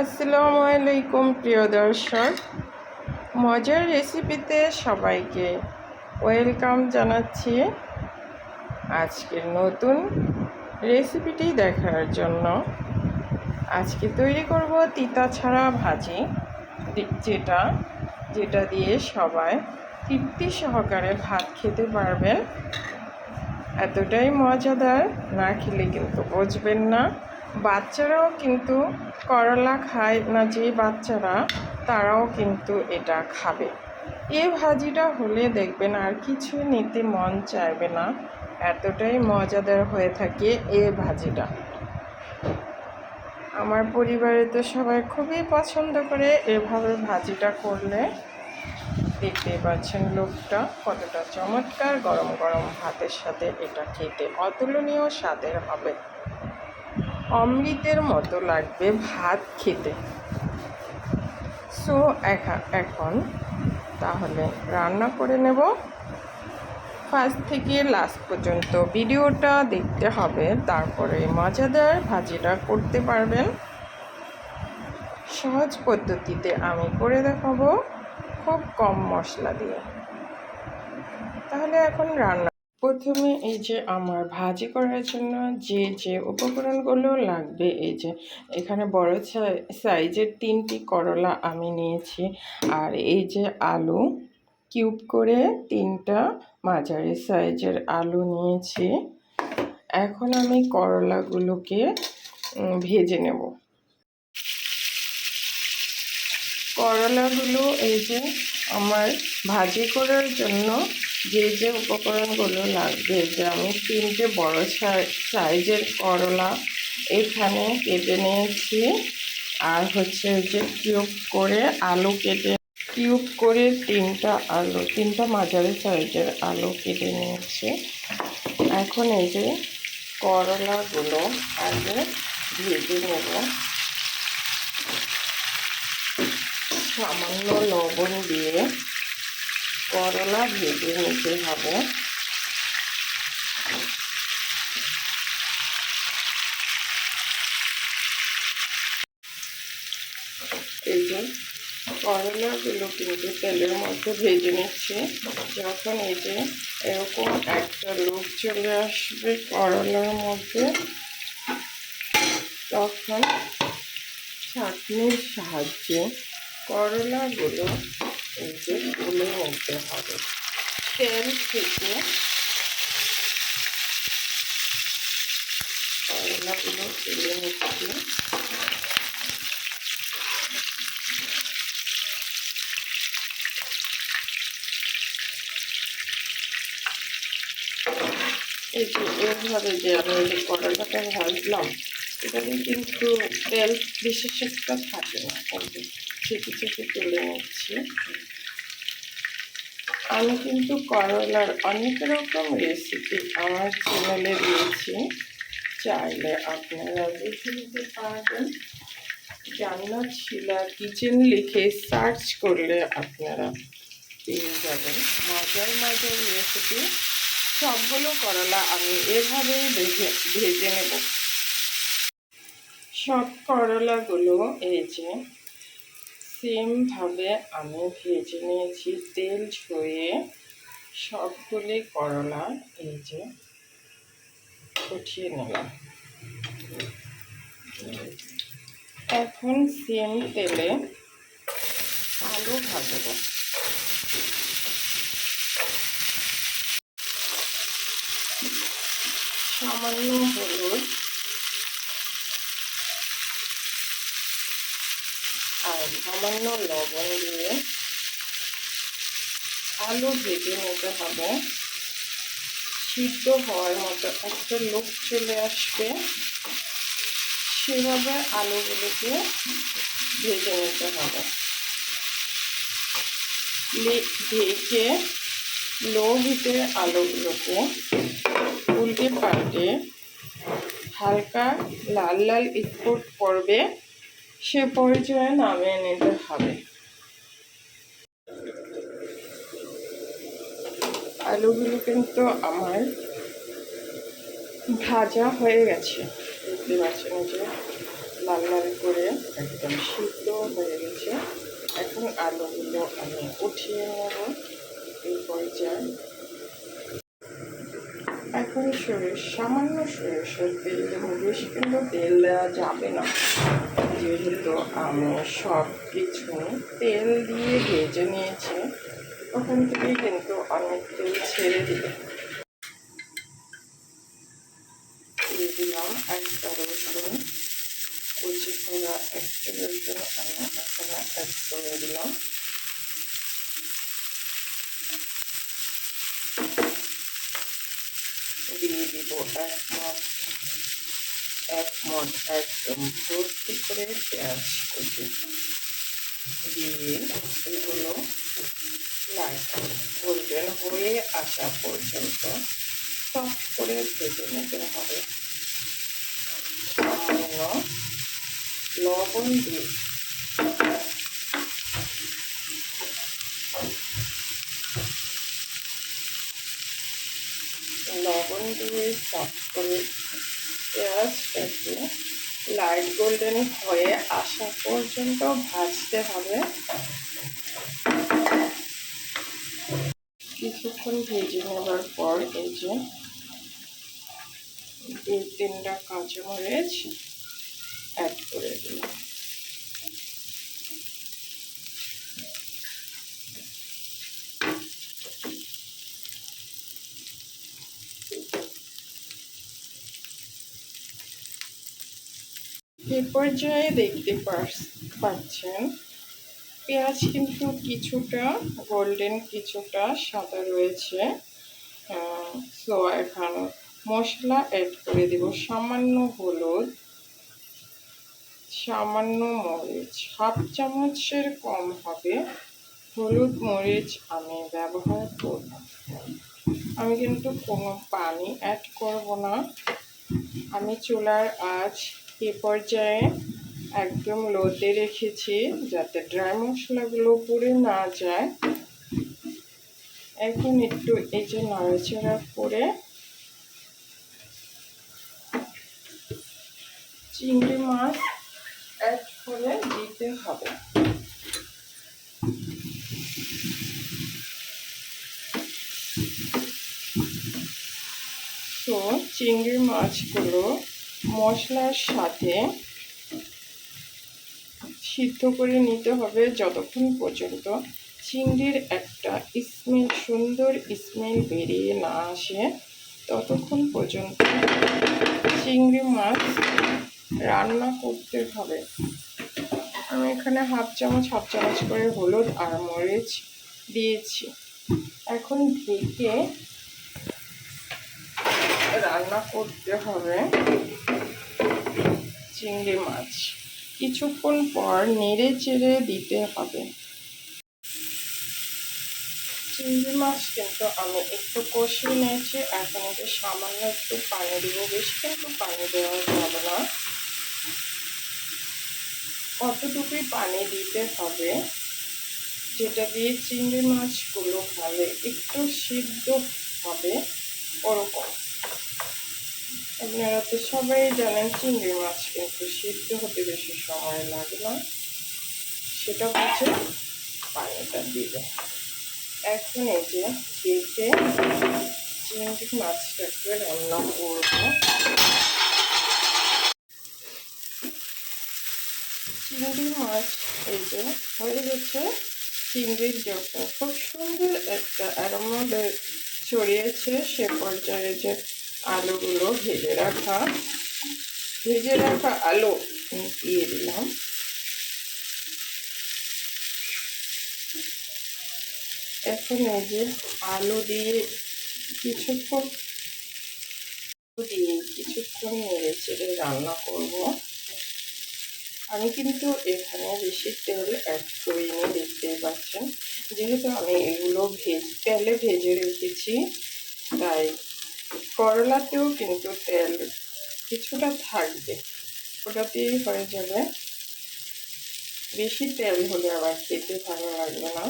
আসসালামু আলাইকুম, প্রিয় দর্শক। মজার রেসিপিতে সবাইকে ওয়েলকাম জানাচ্ছি আজকের নতুন রেসিপিটি দেখার জন্য। আজকে তৈরি করব তিতা ছাড়া ভাজি, যেটা যেটা দিয়ে সবাই তৃপ্তি সহকারে ভাত খেতে পারবেন। এতটাই মজাদার, না খেলে কিন্তু বুঝবেন না। বাচ্চারাও কিন্তু করলা খায় না, যে বাচ্চারা তারাও কিন্তু এটা খাবে। এ ভাজিটা হলে দেখবেন আর কিছু নিতে মন চাইবে না, এতটাই মজাদার হয়ে থাকে এ ভাজিটা। আমার পরিবারে তো সবাই খুবই পছন্দ করে এভাবে ভাজিটা করলে। দেখতে পাচ্ছেন লোকটা কতটা চমৎকার গরম গরম ভাতের সাথে এটা খেতে। অতুলনীয় স্বাদের হবে। অমৃতের মতো লাগবে ভাত খেতে। সো এখন তাহলে রান্না করে নেব। ফার্স্ট থেকে লাস্ট পর্যন্ত ভিডিওটা দেখতে হবে, তারপরে মজাদার ভাজিটা করতে পারবেন। সহজ পদ্ধতিতে আমি করে দেখাবো খুব কম মশলা দিয়ে। তাহলে এখন রান্না প্রথমে এই যে আমার ভাজি করার জন্য যে যে উপকরণগুলো লাগবে, এই যে এখানে বড় সাইজের তিনটি করলা আমি নিয়েছি। আর এই যে আলু, কিউব করে তিনটা মাঝারি সাইজের আলু নিয়েছি। এখন আমি করলাগুলোকে ভেজে নেব। করলাগুলো এই যে আমার ভাজি করার জন্য যে যে উপকরণগুলো লাগবে যে আমি তিনটে বড় সাইজের করলা এখানে কেটে নিয়েছি। আর হচ্ছে যে কিউব করে আলু কেটে কিউব করে তিনটা আলু, তিনটা মাঝারি সাইজের আলু কেটে নিয়েছি। এখন এই যে করলাগুলো আগে ভেজে নেব। সামান্য লবণ দিয়ে করলা ভেজে নিতে হবে। এই যে করলাগুলো কিন্তু তেলের মধ্যে ভেজে নিচ্ছে। যখন এই যে এরকম একটা লোক চলে আসবে করলার মধ্যে, তখন ছাঁকনির সাহায্যে করলাগুলো এই যে তুলে নিতে হবে তেল থেকে করলাগুলো তুলে নিচ্ছি এই যে এইভাবে যে আমি এই করলাটা ভাজলাম, এটাতে কিন্তু তেল বিশেষ একটা থাকে না চেপে চেপে তুলে নিচ্ছি। আমি কিন্তু করলার অনেক রকম রেসিপি আমার চ্যানেলে দিয়েছি। চাইলে আপনারা দেখে নিতে পারবেন। জান্নাত শিলা কিচেন লিখে সার্চ করলে আপনারা পেয়ে যাবেন। মজার মজার রেসিপি সবগুলো করলা আমি এভাবেই ভেজে ভেজে নেব। সব করলাগুলো এই যে সেমভাবে আমি ভেজে নিয়েছি তেল ছড়িয়ে সবগুলি করলা এই যে উঠিয়ে নিলাম। এখন সেম তেলে আলু ভাজবো। সামান্য হলুদ আর সামান্য লবণ দিয়ে আলু ভেজে নিতে হবে। সিদ্ধ হওয়ার মতো একটা লোক চলে আসবে। সেভাবে আলুগুলোকে ভেজে নিতে হবে। ঢেকে লো হিটে আলুগুলোকে উল্টে পাল্টে হালকা লাল লাল স্পট পড়বে। সে পর্যায়ে নামিয়ে নিতে হবে। আলুগুলো কিন্তু আমার ভাজা হয়ে গেছে। পাচ্ছেন যে লাল লাল করে একদম সিদ্ধ হয়ে গেছে। এখন আলুগুলো আমি উঠিয়ে নেব এই পর্যায়ে। এখন সরিষ, সামান্য সরিষার তেল দেবো, বেশি কিন্তু তেল দেওয়া যাবে না। যেহেতু আমি সব কিছু তেল দিয়ে ভেজে নিয়েছি, ওখান থেকে কিন্তু অনেক তেল ছেড়ে দিবে দিয়ে দিলাম একটা রসুন, কুচি করা একটা রসুন, আমি এখানে অ্যাড করে দিলাম। দিয়ে দিব এক মগ এক মগ একদম ভর্তি করে পেঁয়াজ কুচি দিয়ে এগুলো লাইট গোল্ডেন হয়ে আসা পর্যন্ত সফট করে ভেজে নিতে হবে। সামান্য লবণ দিয়ে লবণ দিয়ে সফট করে পেঁয়াজটাকে লাইট গোল্ডেন হয়ে আসা পর্যন্ত ভাজতে হবে। কিছুক্ষণ ভেজে নেওয়ার পর এই যে দু তিনটা কাঁচামরিচ অ্যাড করে দিলাম। এ পর্যায়ে দেখতে পাচ্ছেন। পেঁয়াজ কিন্তু কিছুটা গোল্ডেন কিছুটা সাদা রয়েছে। সো এখন মশলা অ্যাড করে দেব। সামান্য হলুদ, সামান্য মরিচ। হাফ চামচের কম হবে। হলুদ, মরিচ আমি ব্যবহার করব আমি কিন্তু কোনো পানি অ্যাড করব না। আমি চুলার আঁচ এ পর্যায়ে একদম লোতে রেখেছি যাতে ড্রাই মশলাগুলো পুড়ে না যায়। এখন একটু এই যে নাড়াচাড়া করে চিংড়ি মাছ অ্যাড করে দিতে হবে। তো চিংড়ি মাছগুলো মশলার সাথে সিদ্ধ করে নিতে হবে যতক্ষণ পর্যন্ত চিংড়ির একটা স্মেল, সুন্দর স্মেল বেরিয়ে না আসে, ততক্ষণ পর্যন্ত চিংড়ি মাছ রান্না করতে হবে। আমি এখানে হাফ চামচ হাফ চামচ করে হলুদ আর মরিচ দিয়েছি। এখন ঢেকে রান্না করতে হবে চিংড়ি মাছ। কিছুক্ষণ পর নেড়ে চেড়ে দিতে হবে। চিংড়ি মাছ কিন্তু আমি একটু কষিয়ে নিয়েছি। এখন একটু সামান্য একটু পানি দেব। বেশি কিন্তু পানি দেওয়া যাবে না। অতটুকুই পানি দিতে হবে, যেটা দিয়ে চিংড়ি মাছগুলো ভালো একটু সিদ্ধ হবে ওরকম আপনারা তো সবাই জানেন চিংড়ি মাছ কিন্তু সিদ্ধ হতে বেশি সময় লাগে না। সেটা হচ্ছে পানিটা দিবে। এখন এই যে ঢেকে চিংড়ি মাছটাকে রান্না করব। চিংড়ি মাছ এই যে হয়ে গেছে। চিংড়ির যখন খুব সুন্দর একটা অ্যারোমা ছড়িয়েছে সে পর্যায়ে যে আলুগুলো ভেজে রাখা ভেজে রাখা আলু দিয়ে দিলাম। এখন এই যে আলু দিয়ে কিছুক্ষণ দিয়ে কিছুক্ষণ নেড়ে চেড়ে রান্না করব। আমি কিন্তু এখানে বেশি তেল অ্যাড করিনি, দেখতেই পাচ্ছেন। যেহেতু আমি এগুলো ভেজ, তেলে ভেজে রেখেছি, তাই করলাতেও কিন্তু তেল কিছুটা থাকবে। ওটাতেই হয়ে যাবে। বেশি তেল হলে আবার খেতে ভালো লাগবে না।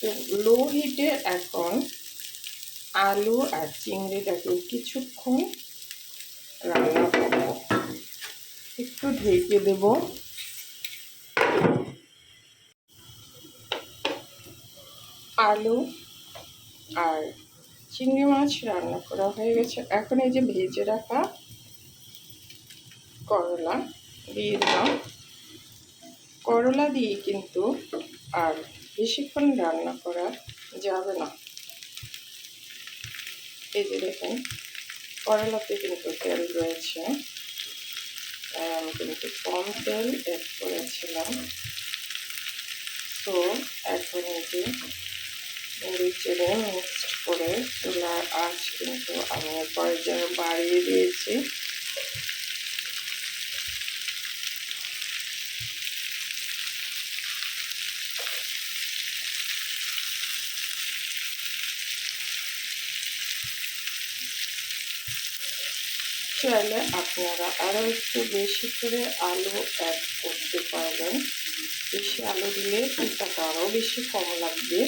তো লো হিটে এখন আলু আর চিংড়িটাকে কিছুক্ষণ রান্না করব। একটু ঢেকে দেব। আলু আর চিংড়ি মাছ রান্না করা হয়ে গেছে। এখন এই যে ভেজে রাখা করলা, দিয়ে দিলাম। করলা দিয়ে কিন্তু আর বেশিক্ষণ রান্না করা যাবে না। এই যে দেখেন, করলাতে কিন্তু তেল রয়েছে। আমি কিন্তু কম তেল অ্যাড করেছিলাম। তো এখন এই যে মুড়ি চেড়ে মিক্সড করে চুলার আঁচ কিন্তু আমি পর্যায়ে বাড়িয়ে দিয়েছি। চাইলে আপনারা আরও একটু বেশি করে আলু অ্যাড করতে পারবেন। বেশি আলু দিলে পিঠাটা আরও বেশি কম লাগবে।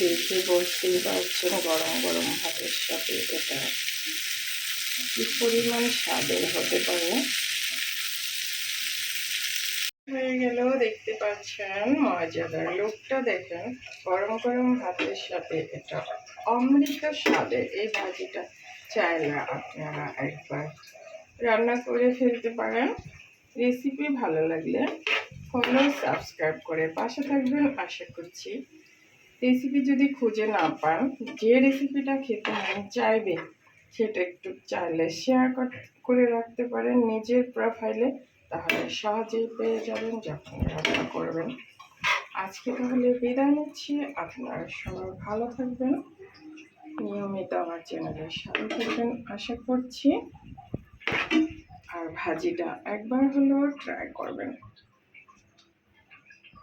দেখে বুঝতেই পারছেন গরম গরম ভাতের সাথে এটা কি পরিমাণ স্বাদের হতে পারে? হয়ে গেল, দেখতে পাচ্ছেন মজাদার লোকটা দেখেন, গরম গরম ভাতের সাথে এটা অমৃত স্বাদের এই ভাজিটা চাইলে আপনারা একবার রান্না করে ফেলতে পারেন। রেসিপি ভালো লাগলে ফলো, সাবস্ক্রাইব করে পাশে থাকবেন। আশা করছি রেসিপি যদি খুঁজে না পান, যে রেসিপিটা খেতে মন চাইবে, সেটা একটু চাইলে শেয়ার করে রাখতে পারেন নিজের প্রোফাইলে তাহলে সহজেই পেয়ে যাবেন যখন রান্না করবেন। আজকে তাহলে বিদায় নিচ্ছি, আপনারা সবাই ভালো থাকবেন। নিয়মিত আমার চ্যানেলের সাথে থাকবেন, আশা করছি। আর ভাজিটা একবার হলেও ট্রাই করবেন।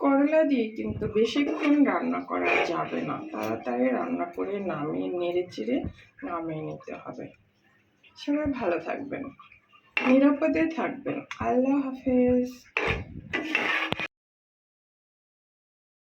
করলা দিয়ে কিন্তু বেশিক্ষণ রান্না করা যাবে না। তাড়াতাড়ি রান্না করে নামিয়ে, নেড়ে চিড়ে নামিয়ে নিতে হবে। সবাই ভালো থাকবেন। নিরাপদে থাকবেন। আল্লাহ হাফেজ।